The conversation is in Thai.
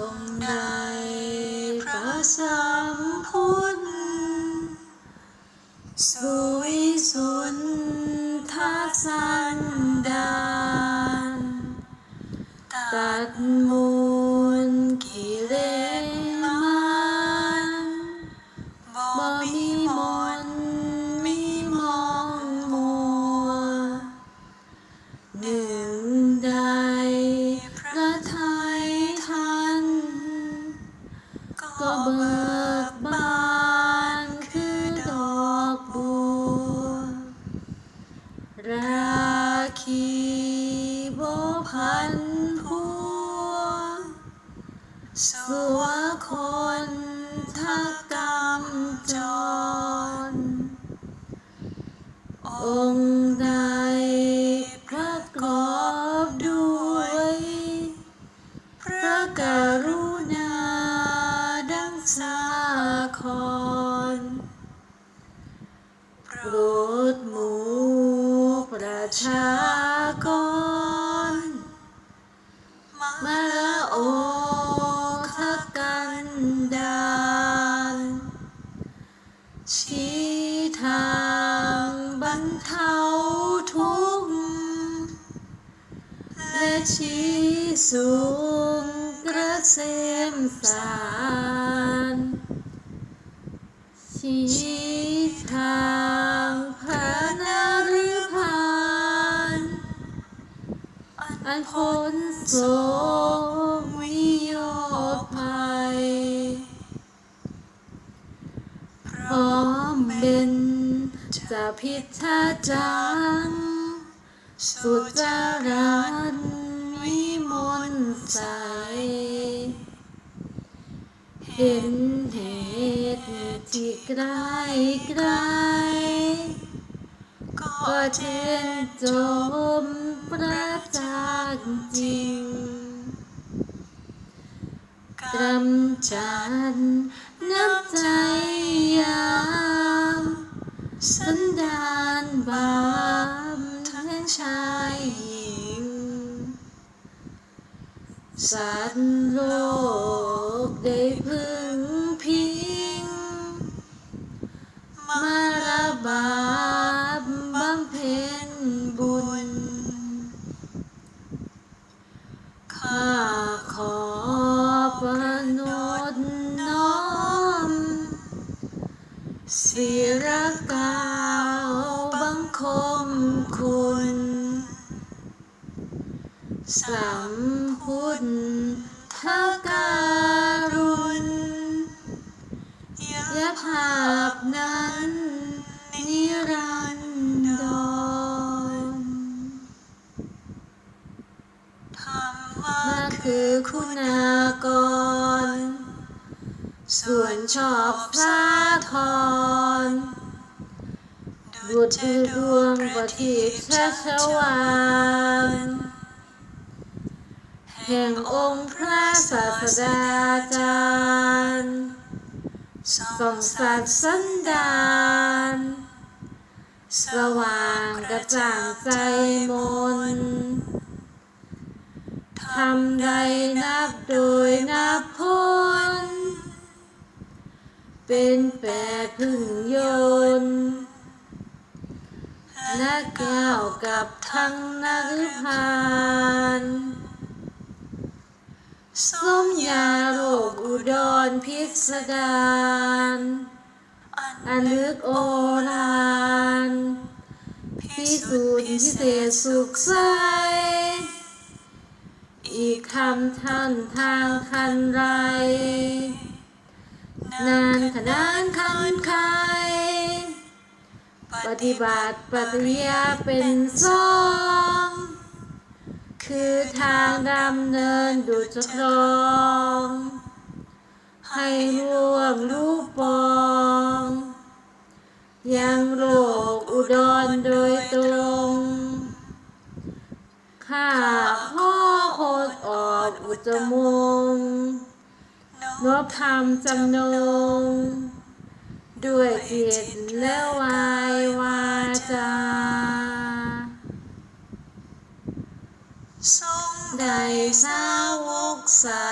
องค์ใดพระสัมพุทธสุวิสุนทัสันดานตัดมูลกิเลสมันบ่มี ราคีโบพันผัวสัวค ชี้สูงกระเสมสารชี้ทางพระนฤพานอันพ้นโศกวิโยภัยพร้อมเป็นจะพิทาจังสุจารัน วิมลใส เห็นเหตุที่ไกลไกล ก็เช่นจมประจักษ์จริงกำจัดน้ำใจยามสัน สัตว์โลกได้พึ่งพิง มาระบาปบำเพ็ญบุญ ข้าขอประนดน้อมศิรกาวบังคมคุณสัม พุทธการุณยภาพนั้นนิรันดรธรรมะคือคุณากร ส่วนชอบสาทรบุตรดวงประทีปชัชวาน แห่งองค์พระศาสดาจารย์ส่องสัตว์สันดานสว่างกระจ่างใจมนทำใดนับโดยนับพ้น เป็นแปดพึ่งยนและก้าวกับทั้งนักพาน สมยาโลกอุดรพิสดารอันลึกโอฬารพิสูจน์พิเศษสุขใส อีกคำท่านทางคันไร นานขนานคันไคปฏิบัติปฏิญาเป็นสอง คือทางดำเนินดุจครองให้ล่วงรู้ปอง ยังโลกอุดรโดยตรง ข้าข้อโคดออกอุจมงนบธรรมจำนง ด้วยจิตและวายวาจา ทรงได้สาวกสา